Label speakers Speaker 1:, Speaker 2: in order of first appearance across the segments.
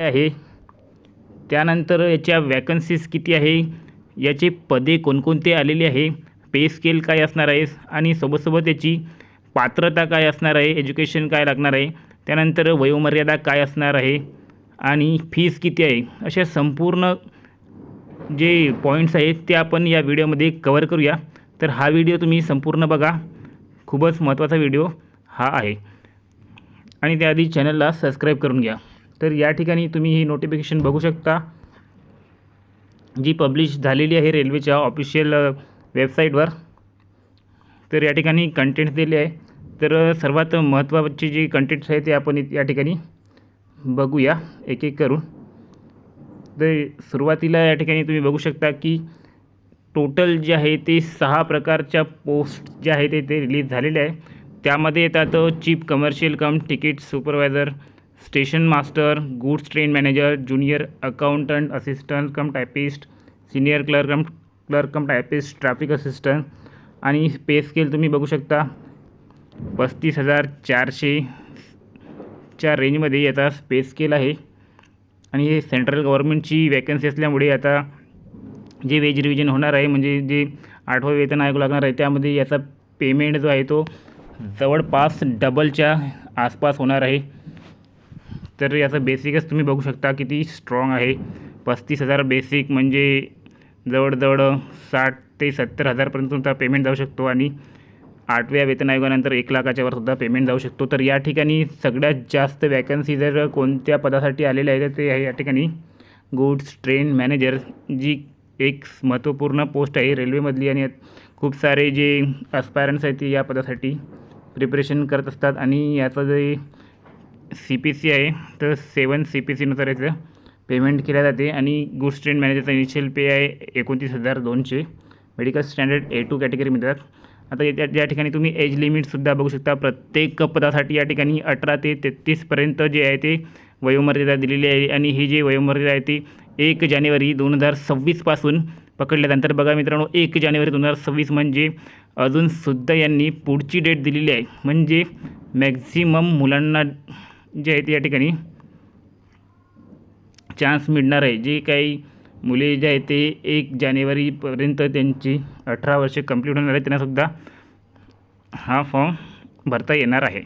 Speaker 1: काय आहे? त्यानंतर याच्या वॅकन्सीज किती आहे? याचे पदे कोणकोणते आलेले आहे? पे स्केल काय असणार आहे? आणि सोबतसोबत याची पात्रता काय असणार आहे? एज्युकेशन काय लागणार आहे? त्यानंतर वयोमर्यादा काय असणार आहे? आणि फीस किती आहे? अशा संपूर्ण जे पॉईंट्स आहेत ते आपण या व्हिडिओमध्ये कवर करूया. तर हा व्हिडिओ तुम्ही संपूर्ण बघा. खूपच महत्त्वाचा व्हिडिओ हा आहे. आणि त्याआधी चॅनलला सबस्क्राईब करून घ्या. तर या ठिकाणी तुम्ही ही नोटिफिकेशन बघू शकता. जी पब्लिश झालेली आहे रेल्वेच्या ऑफिशियल वेबसाईटवर तर या ठिकाणी कंटेंट्स दिले आहे. तर सर्वात महत्त्वाचे जे कंटेंट्स आहे ते आपण या ठिकाणी बघूया एक एक करून. तर सुरुवातीला या ठिकाणी तुम्ही बघू शकता की टोटल जे आहे ते सहा प्रकारच्या पोस्ट जे आहे ते ते रिलीज झालेले आहे. त्यामध्ये येतात chief commercial cum ticket supervisor station master goods train manager junior accountant assistant cum typist senior clerk cum clerk cum typist traffic assistant आणि पे स्केल तुम्ही बघू शकता. पस्तीस हजार चारशे च्या रेंजमध्ये याचा पे स्केल आहे. आणि हे सेंट्रल गव्हर्नमेंटची वॅकन्सी असल्यामुळे आता जे वेज रिव्हिजन होणार आहे म्हणजे जे आठवं वेतन आयोग लागणार आहे त्यामध्ये याचा पेमेंट जो आहे तो जवळपास डबलच्या आसपास होणार आहे. तर याचं बेसिकच तुम्ही बघू शकता किती स्ट्रॉंग आहे. पस्तीस हजार बेसिक म्हणजे जवळजवळ साठ ते सत्तर हजारपर्यंत तुमचा पेमेंट जाऊ शकतो आणि आठव्या वेतन आयोगानंतर एक लाखाच्या वर सुद्धा पेमेंट जाऊ शकतो. तर या ठिकाणी सगळ्यात जास्त वॅकन्सी जर कोणत्या पदासाठी आलेल्या आहेत तर ते आहे या ठिकाणी गुड्स ट्रेन मॅनेजर जी एक महत्त्वपूर्ण पोस्ट आहे रेल्वेमधली आणि यात खूप सारे जे अस्पायरंट्स आहेत ते या पदासाठी प्रिपरेशन करत असतात. आणि याचं जे सी पी सी आहे तर सेवन सी पी सीनुसार याचं पेमेंट केल्या जाते आणि गुड्स ट्रेन मॅनेजरचा इनिशियल पे आहे एकोणतीस हजार दोनशे. Medical standard A two category मिळतात. आता या ज्या ठिकाणी तुम्ही एज लिमिटसुद्धा बघू शकता. प्रत्येक पदासाठी या ठिकाणी अठरा ते तेहतीसपर्यंत जे आहे ते वयोमर्यादा दिलेली आहे आणि ही जी वयोमर्यादा आहे ती एक जानेवारी दोन हजार सव्वीसपासून पकडल्यानंतर बघा मित्रांनो एक जानेवारी दोन हजार सव्वीस म्हणजे अजूनसुद्धा यांनी पुढची डेट दिलेली आहे. म्हणजे मॅक्झिमम मुलांना जे आहे ते या ठिकाणी. चान्स मिळणार आहे. जे काही मुले जे आहेत ते एक जानेवारीपर्यंत त्यांची अठरा वर्षे कंप्लीट होणार आहे. त्यांनासुद्धा हा फॉर्म भरता येणार आहे.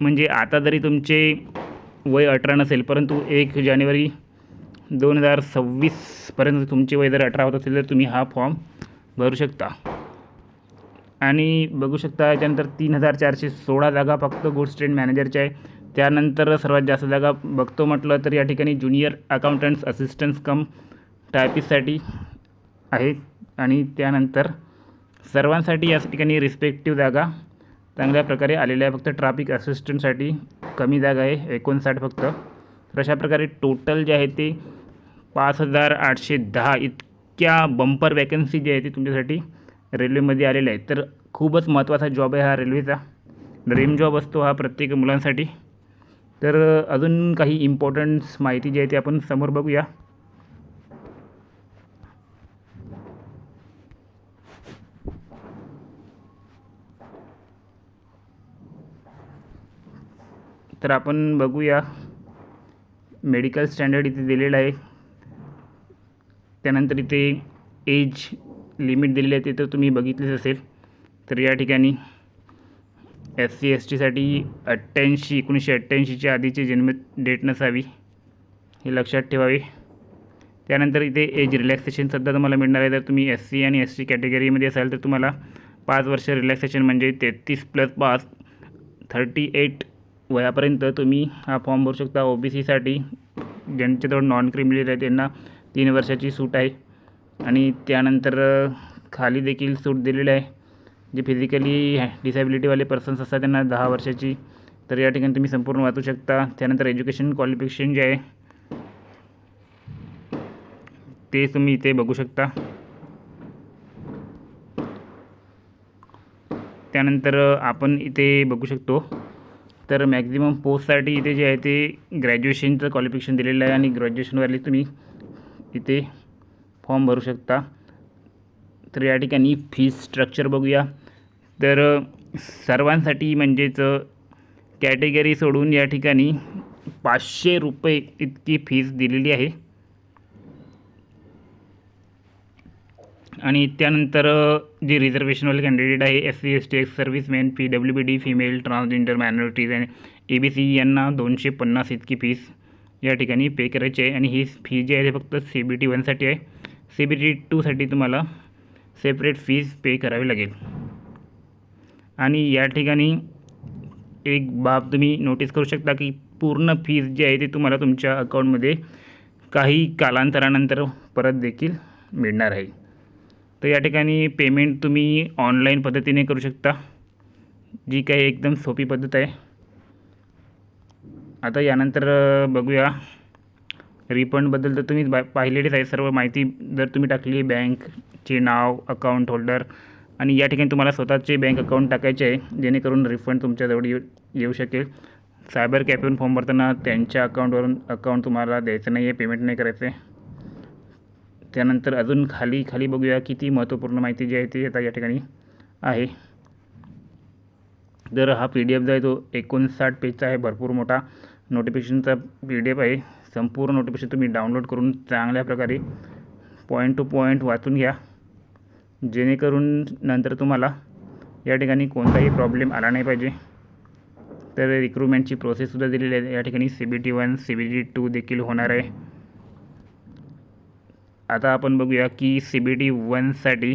Speaker 1: म्हणजे आता जरी तुमचे वय अठरा नसेल परंतु एक जानेवारी दोन हजार सव्वीसपर्यंत तुमचे वय जर अठरा होत असेल तर तुम्ही हा फॉर्म भरू शकता. आणि बघू शकता याच्यानंतर तीन हजार चारशे सोळा जागा फक्त गुड्स ट्रेड मॅनेजरच्या आहे. त्यानंतर सर्वात जास्त जागा बघतो म्हटलं तर या ठिकाणी ज्युनियर अकाउंटंट्स असिस्टंट्स कम टायपिस्टसाठी आहेत. आणि त्यानंतर सर्वांसाठी या ठिकाणी रिस्पेक्टिव्ह जागा चांगल्या प्रकारे आलेल्या आहे फक्त ट्रॅफिक असिस्टंटसाठी कमी जागा आहे एकोणसाठ फक्त. तर अशा प्रकारे टोटल जे आहे ते पाच हजार आठशे दहा इतक्या बंपर वॅकन्सी जी आहे ती तुमच्यासाठी रेल्वेमध्ये आलेले आहेत तर खूपच महत्त्वाचा जॉब आहे हा रेल्वेचा. ड्रीम जॉब असतो हा प्रत्येक मुलांसाठी. तर अजून काही इम्पॉर्टंट्स माहिती जी आहे ती आपण समोर बघूया. तर आपण बघूया. मेडिकल स्टँडर्ड इथे दिलेलं आहे. त्यानंतर इथे एज लिमिट दिलेली आहे ते तर तुम्ही बघितलेच असेल. तर या ठिकाणी एस सी एस टीसाठी अठ्ठ्याऐंशी एकोणीसशे अठ्ठ्याऐंशीच्या आधीची जन्म डेट नसावी हे लक्षात ठेवावे. त्यानंतर इथे एज रिलॅक्सेशनसुद्धा तुम्हाला मिळणार आहे. जर तुम्ही एस सी आणि एस टी कॅटेगरीमध्ये असाल तर तुम्हाला पाच वर्ष रिलॅक्सेशन म्हणजे तेहतीस प्लस पाच थर्टी एट वयापर्यंत तुम्ही हा फॉर्म भरू शकता. ओ बी सीसाठी ज्यांच्याजवळ नॉन क्रिमिनल आहे त्यांना तीन वर्षाची सूट आहे. आणि त्यानंतर खाली देखील सूट दिलेली आहे. जे फिजिकली डिसॅबिलिटीवाले पर्सन्स असतात त्यांना दहा वर्षाची. तर या ठिकाणी तुम्ही संपूर्ण वाचू शकता. त्यानंतर एज्युकेशन क्वालिफिकेशन जे आहे ते तुम्ही इथे बघू शकता. त्यानंतर आपण इथे बघू शकतो. तर मॅक्झिमम पोस्टसाठी इथे जे आहे ते ग्रॅज्युएशनचं क्वालिफिकेशन दिलेलं आहे. आणि ग्रॅज्युएशनवाले तुम्ही इथे फॉर्म भरू शकता. तर या ठिकाणी फीस स्ट्रक्चर बघूया. तर सर्वांसाठी म्हणजेच कॅटेगरी सोडून या ठिकाणी पाचशे रुपये इतकी फीस दिलेली आहे. आणि त्यानंतर जे रिझर्वेशनवाले कॅन्डिडेट आहे S C S T ex serviceman P W B D female transgender minorities आणि ए बी सी यांना दोनशे पन्नास इतकी फीस या ठिकाणी पे करायची आहे. आणि ही फी जी आहे ते फक्त सी बी टी वनसाठी आहे. सी बी टी टूसाठी तुम्हाला सेपरेट फीज पे करावी लागेल. आणि या ठिकाणी एक बाब तुम्ही नोटीस करू शकता की पूर्ण फीज जी आहे ती तुम्हाला तुमच्या अकाउंटमध्ये काही कालांतरानंतर परत देखील मिळणार आहे. तर या ठिकाणी पेमेंट तुम्ही ऑनलाईन पद्धतीने करू शकता. जी काही एकदम सोपी पद्धत आहे. आता यानंतर बघूया. रिफंडबद्दल तर तुम्ही बा पाहिलेलीच आहे. सर्व माहिती जर तुम्ही टाकली बँकचे नाव अकाउंट होल्डर आणि या ठिकाणी तुम्हाला स्वतःचे बँक अकाउंट टाकायचे आहे जेणेकरून रिफंड तुमच्याजवळ येऊ येऊ शकेल. सायबर कॅफेवरून फॉर्म भरताना त्यांच्या अकाउंटवरून अकाउंट तुम्हाला द्यायचं नाही आहे पेमेंट नाही करायचं आहे त्यानंतर अजून खाली खाली बघूया किती महत्त्वपूर्ण माहिती जी आहे ती आता या ठिकाणी आहे. तर हा पी डी एफ जो आहे तो एकोणसाठ पेजचा आहे भरपूर मोठा. नोटिफिकेशनचा पी डी एफ आहे. संपूर्ण नोटिफिकेशन तुम्ही डाउनलोड करून चांगल्या प्रकारे पॉईंट टू पॉईंट वाचून घ्या. जेणेकरून नंतर तुम्हाला या ठिकाणी कोणताही प्रॉब्लेम आला नाही पाहिजे. तर रिक्रुटमेंटची प्रोसेससुद्धा दिलेली आहे. या ठिकाणी C B T one C B T two देखील होणार आहे. आता आपण बघूया की सी बी टी वनसाठी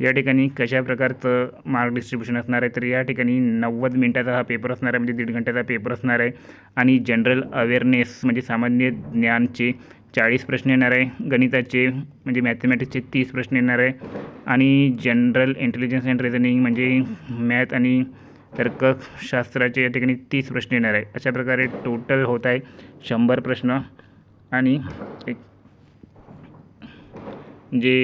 Speaker 1: या ठिकाणी कशा प्रकारचं मार्क डिस्ट्रीब्युशन असणार आहे? तर या ठिकाणी नव्वद मिनटाचा हा पेपर असणार आहे म्हणजे दीड घंट्याचा पेपर असणार आहे. आणि जनरल अवेअरनेस म्हणजे सामान्य ज्ञानचे चाळीस प्रश्न येणार आहे. गणिताचे म्हणजे मॅथमॅटिक्सचे तीस प्रश्न येणार आहे. आणि जनरल इंटेलिजन्स अँड रिझनिंग म्हणजे मॅथ आणि तर्कशास्त्राचे या ठिकाणी तीस प्रश्न येणार आहे. अशा प्रकारे टोटल होत आहे शंभर प्रश्न. आणि एक जे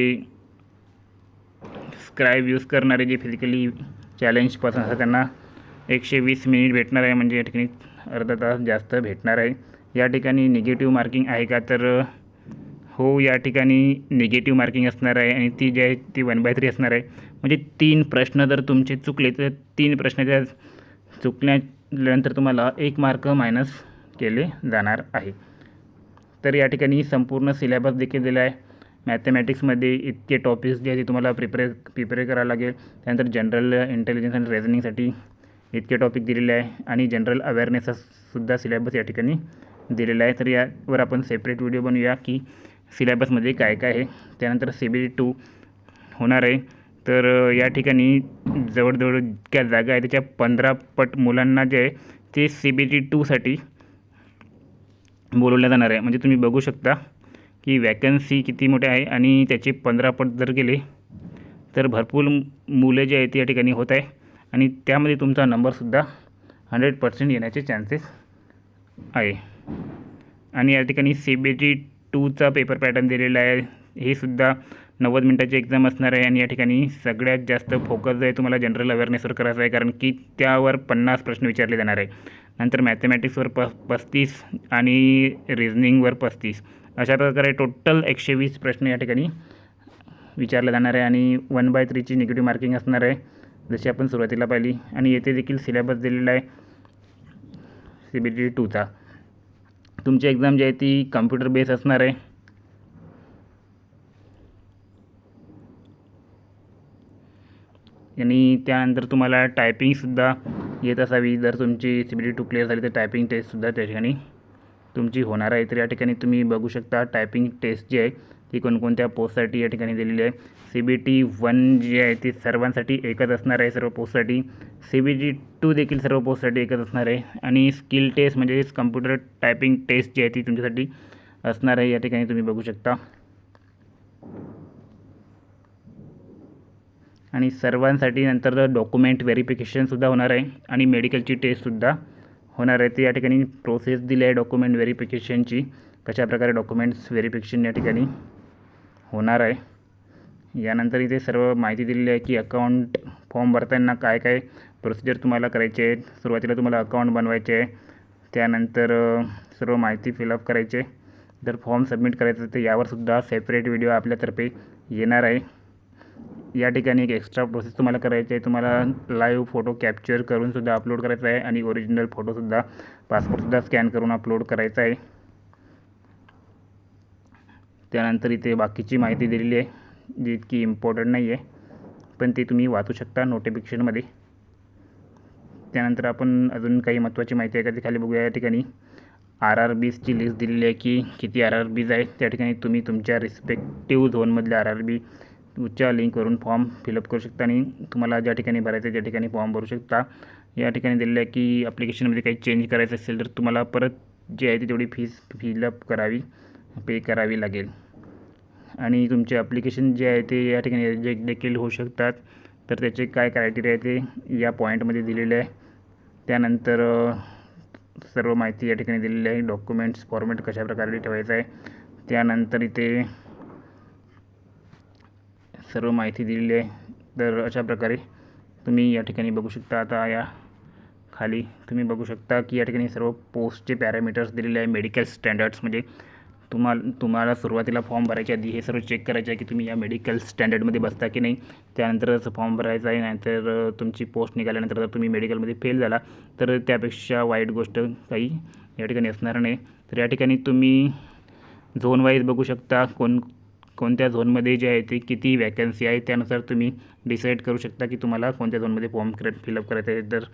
Speaker 1: स्क्राईब यूज करणारे जे फिजिकली चॅलेंज पर्सन असतात त्यांना एकशे वीस मिनिट भेटणार आहे म्हणजे या ठिकाणी अर्धा तास जास्त भेटणार आहे. या ठिकाणी निगेटिव्ह मार्किंग आहे का तर हो या ठिकाणी निगेटिव्ह मार्किंग असणार आहे आणि ती जी आहे ती वन बाय थ्री असणार आहे. म्हणजे तीन प्रश्न जर तुमचे चुकले तर तीन प्रश्नाच्या चुकल्यानंतर तुम्हाला एक मार्क मायनस केले जाणार आहे. तर या ठिकाणी संपूर्ण सिलेबस देखील दिला आहे. मॅथमॅटिक्समध्ये इतके टॉपिक्स जे आहे ते तुम्हाला प्रिपेअर प्रिपेअर करावं लागेल. त्यानंतर जनरल इंटेलिजन्स आणि रेझनिंगसाठी इतके टॉपिक दिलेले आहे. आणि जनरल अवेअरनेससुद्धा सिलेबस या ठिकाणी दिलेला आहे. तर यावर आपण सेपरेट व्हिडिओ बनवूया की सिलेबसमध्ये काय काय आहे. त्यानंतर सी बी टू होणार आहे. तर या ठिकाणी जवळजवळ इतक्या जागा आहे त्याच्या पंधरा पट मुलांना जे आहे ते सी बी टी टूसाठी बोलवलं जाणार आहे. म्हणजे तुम्ही बघू शकता. की वॅकन्सी किती मोठ्या आहे आणि त्याचे पंधरा पट जर गेले तर भरपूर मुलं जे आहेत या ठिकाणी होत आहे. आणि त्यामध्ये तुमचा नंबरसुद्धा हंड्रेड पर्सेंट येण्याचे चान्सेस आहे. आणि या ठिकाणी सी बी टी टूचा पेपर पॅटर्न दिलेला आहे. हे सुद्धा नव्वद मिनटाची एक्झाम असणार आहे आणि या ठिकाणी सगळ्यात जास्त फोकस जो आहे तुम्हाला जनरल अवेअरनेसवर करायचा आहे. कारण की त्यावर पन्नास प्रश्न विचारले जाणार आहे. नंतर मॅथमॅटिक्सवर प पस्तीस आणि रिझनिंगवर पस्तीस. अशा प्रकारे टोटल एकशे वीस प्रश्न या ठिकाणी विचारले जाणार आहे आणि वन बाय थ्रीची निगेटिव्ह मार्किंग असणार आहे जशी आपण सुरुवातीला पाहिली. आणि येथे देखील सिलेबस दिलेला आहे सी बी टी टूचा तुमची एक्झाम जी आहे ती कम्प्युटर बेस असणार आहे. आणि त्यानंतर तुम्हाला टायपिंगसुद्धा येत असावी. जर तुमची C B T two clear झाली तर टायपिंग टेस्टसुद्धा त्या ठिकाणी तुमची होणार आहे. तर या ठिकाणी तुम्ही बघू शकता टायपिंग टेस्ट जी आहे ती कोणकोणत्या पोस्टसाठी या ठिकाणी दिलेली आहे. सी बी टी वन जी आहे ती सर्वांसाठी एकच असणार आहे. सर्व पोस्टसाठी सी बी टी टू देखील सर्व पोस्टसाठी एकच असणार आहे. आणि स्किल टेस्ट म्हणजेच कम्प्युटर टायपिंग टेस्ट जी आहे ती तुमच्यासाठी असणार आहे. या ठिकाणी तुम्ही बघू शकता. आणि सर्वांसाठी नंतर डॉक्युमेंट व्हेरिफिकेशनसुद्धा होणार आहे. आणि मेडिकलची टेस्टसुद्धा होणार आहे. ते या ठिकाणी प्रोसेस दिली आहे डॉक्युमेंट व्हेरिफिकेशनची कशाप्रकारे डॉक्युमेंट्स व्हेरिफिकेशन या ठिकाणी होणार आहे. यानंतर इथे सर्व माहिती दिलेली आहे की अकाउंट फॉर्म भरताना काय काय प्रोसिजर तुम्हाला करायचे आहे सुरुवातीला तुम्हाला अकाउंट बनवायचे आहे. त्यानंतर सर्व माहिती फिलअप करायचे जर फॉर्म सबमिट करायचं तर यावरसुद्धा सेपरेट व्हिडिओ आपल्यातर्फे येणार आहे. या ठिकाणी एक एक्स्ट्रा प्रोसेस तुम्हाला करायची आहे. तुम्हाला लाईव्ह फोटो कॅप्चर करूनसुद्धा अपलोड करायचा आहे आणि ओरिजिनल फोटोसुद्धा पासपोर्टसुद्धा स्कॅन करून अपलोड करायचा आहे. त्यानंतर इथे बाकीची माहिती दिलेली आहे जी इतकी इम्पॉर्टंट नाही आहे पण ती तुम्ही वाचू शकता नोटिफिकेशनमध्ये त्यानंतर आपण अजून काही महत्त्वाची माहिती आहे का ती खाली बघूया. या ठिकाणी आर आर बीजची लिस्ट दिलेली आहे की किती आर आर बीज आहेत. त्या ठिकाणी तुम्ही तुमच्या रिस्पेक्टिव्ह झोनमधल्या आर आर बी उच्चा लिंकवरून फॉर्म फिलअप करू शकता आणि तुम्हाला ज्या ठिकाणी भरायचं आहे त्या ठिकाणी फॉर्म भरू शकता. या ठिकाणी दिलेलं आहे की ॲप्लिकेशनमध्ये काही चेंज करायचं असेल तर तुम्हाला परत जी आहे ती तेवढी फीस फिलअप करावी पे करावी लागेल. आणि तुमचे ॲप्लिकेशन जे आहे ते या ठिकाणी रिजेक्ट देखील होऊ शकतात. तर त्याचे काय क्रायटेरिया आहे ते या पॉईंटमध्ये दिलेले आहे. त्यानंतर सर्व माहिती या ठिकाणी दिलेली आहे. डॉक्युमेंट्स फॉर्मॅट कशा प्रकारे ठेवायचं आहे. त्यानंतर इथे सर्व माहिती दिलेली आहे. तर अशा प्रकारे तुम्ही या ठिकाणी बघू शकता. आता या खाली तुम्ही बघू शकता की या ठिकाणी सर्व पोस्टचे पॅरामीटर्स दिलेले आहे. मेडिकल स्टँडर्ड्स म्हणजे तुम्हाला तुम्हाला सुरुवातीला फॉर्म भरायच्या आधी हे सर्व चेक करायचं आहे की तुम्ही या मेडिकल स्टँडर्डमध्ये बसता की नाही. त्यानंतरच फॉर्म भरायचा आहे. नाहीतर तुमची पोस्ट निघाल्यानंतर जर तुम्ही मेडिकलमध्ये फेल झाला तर त्यापेक्षा वाईट गोष्ट काही या ठिकाणी असणार नाही. तर या ठिकाणी तुम्ही झोन वाईज बघू शकता कोण कोणत्या झोनमध्ये जे आहे ते किती वॅकन्सी आहे त्यानुसार तुम्ही डिसाईड करू शकता की तुम्हाला कोणत्या झोनमध्ये फॉर्म क्रे फिलअप करायचं आहे. तर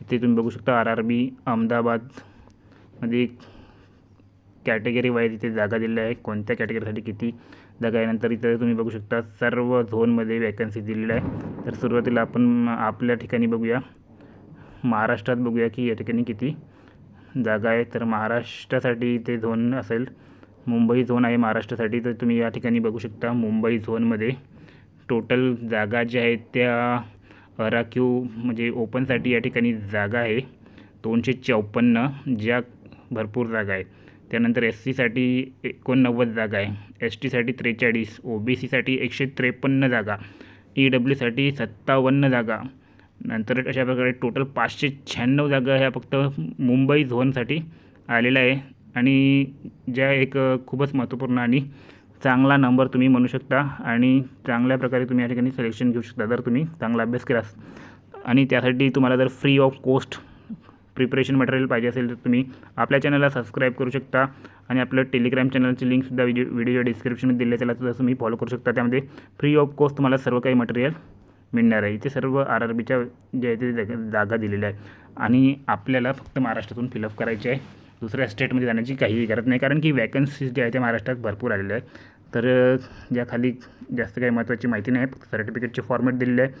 Speaker 1: इथे तुम्ही बघू शकता आर आर बी अहमदाबादमध्ये कॅटेगरी वाईज इथे जागा दिलेल्या आहे. कोणत्या कॅटेगरीसाठी किती जागा आहे? नंतर इथे तुम्ही बघू शकता सर्व झोनमध्ये वॅकन्सी दिलेल्या आहे. तर सुरुवातीला आपण आपल्या ठिकाणी बघूया. महाराष्ट्रात बघूया की या ठिकाणी किती जागा आहे. तर महाराष्ट्रासाठी इथे झोन असेल मुंबई झोन आहे महाराष्ट्रासाठी तर तुम्ही या ठिकाणी बघू शकता मुंबई झोनमध्ये टोटल जागा ज्या आहेत त्या अराक्यू म्हणजे ओपनसाठी या ठिकाणी जागा आहे. दोनशे चौपन्न ज्या भरपूर जागा आहेत. त्यानंतर एस सीसाठी एकोणनव्वद जागा आहे. एस टीसाठी त्रेचाळीस ओ बी सीसाठी एकशे त्रेपन्न जागा ई डब्ल्यूसाठी सत्तावन्न जागा. नंतर अशा प्रकारे टोटल पाचशे शहाण्णव जागा ह्या फक्त मुंबई झोनसाठी आलेल्या आहे. आणि ज्या एक खूपच महत्त्वपूर्ण आणि चांगला नंबर तुम्ही म्हणू शकता आणि चांगल्या प्रकारे तुम्ही या ठिकाणी सिलेक्शन घेऊ शकता. जर तुम्ही चांगला अभ्यास केलास आणि त्यासाठी तुम्हाला जर free of cost preparation material पाहिजे असेल तर तुम्ही आपल्या चॅनलला सबस्क्राईब करू शकता आणि आपलं टेलिग्राम चॅनलची लिंकसुद्धा व्हिडिओ व्हिडिओच्या डिस्क्रिप्शनमध्ये दिले त्याला सुद्धा तुम्ही फॉलो करू शकता. त्यामध्ये फ्री ऑफ कॉस्ट तुम्हाला सर्व काही मटेरियल मिळणार आहे. इथे सर्व आर आर बीच्या ज्या इथे ते जागा जागा दिलेल्या आहे आणि आपल्याला फक्त महाराष्ट्रातून फिलअप करायची आहे. दुसऱ्या स्टेटमध्ये जाण्याची काहीही गरज नाही. कारण की वॅकन्सीज ज्या आहेत त्या महाराष्ट्रात भरपूर आलेल्या आहेत. तर याखाली जास्त काही महत्त्वाची माहिती नाही फक्त सर्टिफिकेटचे फॉर्मॅट दिलेले आहे.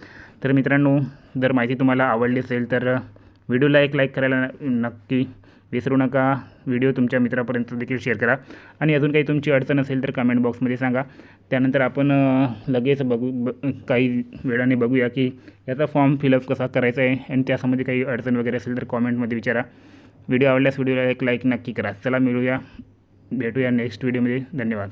Speaker 1: तर मित्रांनो जर माहिती तुम्हाला आवडली असेल तर व्हिडिओला एक लाईक करायला नक्की विसरू नका. व्हिडिओ तुमच्या मित्रापर्यंत देखील शेअर करा. आणि अजून काही तुमची अडचण असेल तर कमेंट बॉक्समध्ये सांगा. त्यानंतर आपण लगेच बघू ब काही वेळाने बघूया की याचा फॉर्म फिलअप कसा करायचा आहे. आणि त्यासंबंधी काही अडचण वगैरे असेल तर कॉमेंटमध्ये विचारा. व्हिडिओ आवडल्यास व्हिडिओला एक लाईक नक्की करा. चला मिळूया. भेटूया नेक्स्ट व्हिडिओमध्ये धन्यवाद.